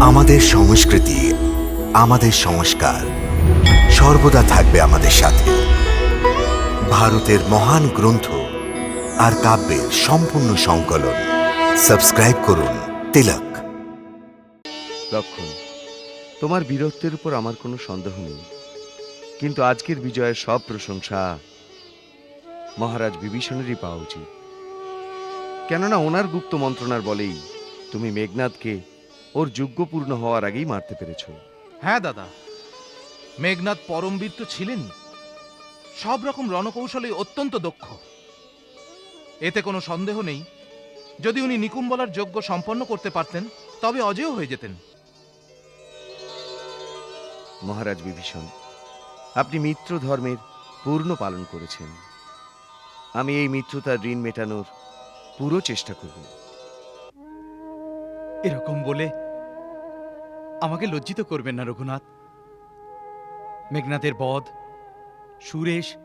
আমাদের সংস্কৃতি, আমাদের সংস্কার সর্বদা থাকবে আমাদের সাথে। ভারতের মহান গ্রন্থ আর কাব্যের সম্পূর্ণ সংকলন। সাবস্ক্রাইব করুন তিলক। লক্ষণ, তোমার বীরত্বের উপর আমার কোনো সন্দেহ নেই। কিন্তু আজকের বিজয়ের সব প্রশংসা মহারাজ বিভীষণেরই পাওয়া উচিত। কেননা ওনার গুপ্ত মন্ত্রণার বলেই তুমি মেঘনাথকে ওর যোগ্যপূর্ণ হওয়ার আগেই মারতে পেরেছ। হ্যাঁ দাদা। মেঘনাথ পরমবীর তো ছিলেন। সব রকম রণকৌশলে অত্যন্ত দক্ষ। এতে কোনো সন্দেহ নেই। যদি উনি নিকুম্বলার যোগ্য সম্পন্ন করতে পারতেন তবে অজেয় হয়ে যেতেন। মহারাজ বিভীষণ আপনি মিত্র ধর্মের পূর্ণ পালন করেছেন। আমি এই মিত্রতার ঋণ মেটানোর পুরো চেষ্টা করব। এরকম বলে আমাকে লজ্জিত করবেন না রঘুনাথ। মেঘনাথের বধ, সুরেশ,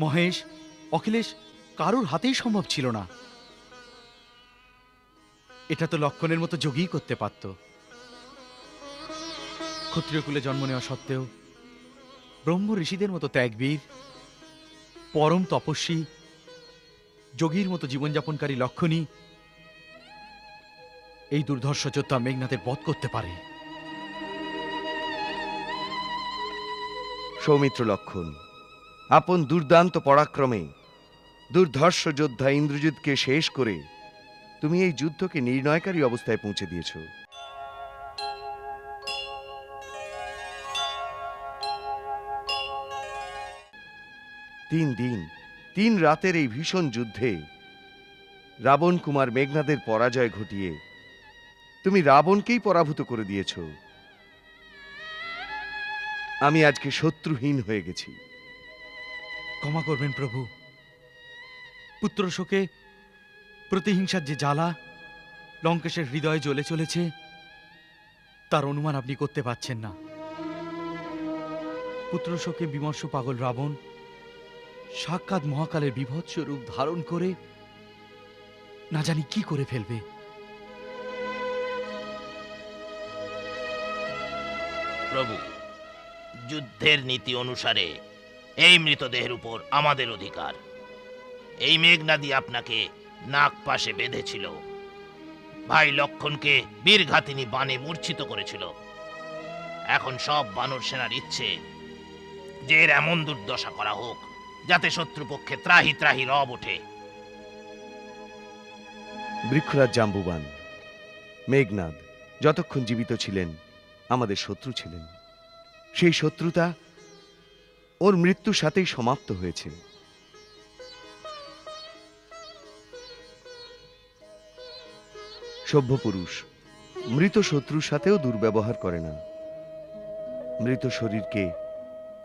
মহেশ, অখিলেশ কারোর হাতেই সম্ভব ছিল না। এটা তো লক্ষণের মতো যোগী করতে পারত। ক্ষত্রিয় কুলে জন্ম নেওয়া সত্ত্বেও ব্রহ্ম ঋষিদের মতো ত্যাগবীর, পরম তপস্বী, যোগীর মতো জীবনযাপনকারী লক্ষণী এই দুর্ধর্ষ যোদ্ধা মেঘনাথের বধ করতে পারে। সৌমিত্র লক্ষণ, আপন দুর্দান্ত পরাক্রমে দুর্ধর্ষ যোদ্ধা ইন্দ্রজিৎকে শেষ করে তুমি এই যুদ্ধকে নির্ণয়কারী অবস্থায় পৌঁছে দিয়েছ। তিন দিন, তিন রাতের এই ভীষণ যুদ্ধে রাবণ কুমার মেঘনাদের পরাজয় ঘটিয়ে তুমি রাবণকেই পরাভূত করে দিয়েছ। আমি আজকে শত্রুহীন হয়ে গেছি। ক্ষমা করবেন প্রভু। পুত্র শোকে প্রতিহিংসার যে জ্বালা লঙ্কেশের হৃদয়ে জ্বলে চলেছে, তার অনুমান আপনি করতে পারছেন না। পুত্র শোকে বিমর্ষ পাগল রাবণ সাক্ষাৎ মহাকালের বিভৎস রূপ ধারণ করে না জানি কি করে ফেলবে। প্রভু। যুদ্ধের নীতি অনুসারে এই মৃতদেহের উপর আমাদের অধিকার। এই মেঘনাদি আপনাকে নাক পাশে বেঁধেছিল। ভাই লক্ষণকে বীরঘাতিনী বানে মূর্ছিত করেছিল। এখন সব বানর সেনার ইচ্ছে যে এর এমন দুর্দশা করা হোক, যাতে শত্রুপক্ষে ত্রাহি ত্রাহি রব ওঠে। বৃক্ষরাজ জাম্বুবান, মেঘনাদ, যতক্ষণ জীবিত ছিলেন আমাদের শত্রু ছিলেন। সেই শত্রুতা ওর মৃত্যুর সাথেই সমাপ্ত হয়েছে। সভ্য পুরুষ, মৃত শত্রুর সাথেও দুর্ব্যবহার করে না। মৃত শরীরকে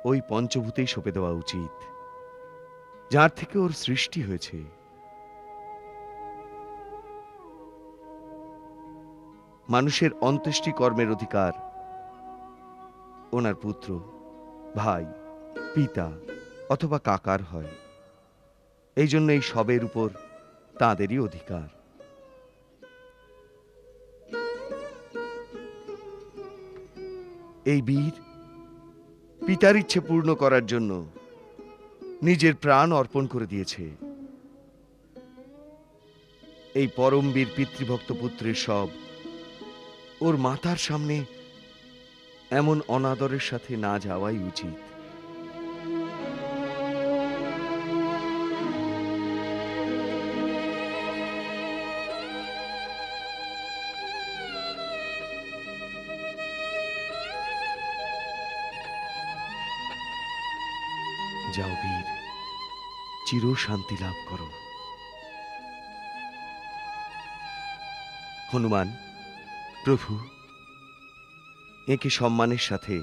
ওই পঞ্চভূতেই সঁপে দেওয়া উচিত, যার থেকে ওর সৃষ্টি হয়েছে। মানুষের অন্ত্যেষ্টি কর্মের অধিকার ওনার পুত্র, ভাই, পিতা অথবা কাকার হয়। এই জন্য এই সবের উপর তাঁদেরই অধিকার। এই বীর পিতার ইচ্ছে পূর্ণ করার জন্য নিজের প্রাণ অর্পণ করে দিয়েছে। এই পরমবীর পিতৃভক্ত পুত্রের সব ওর মাথার সামনে এমন অনাদরের সাথে না যাওয়াই উচিত। যাও বীর চির শান্তি লাভ করো। হনুমান প্রভু একে সম্মানের সাথে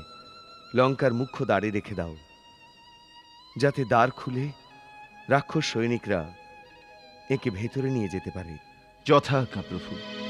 লঙ্কার মুখ্য দ্বারে রেখে দাও, যাতে দ্বার খুলে রাক্ষস সৈনিকরা একে ভেতরে নিয়ে যেতে পারে। যথাজ্ঞা প্রভু।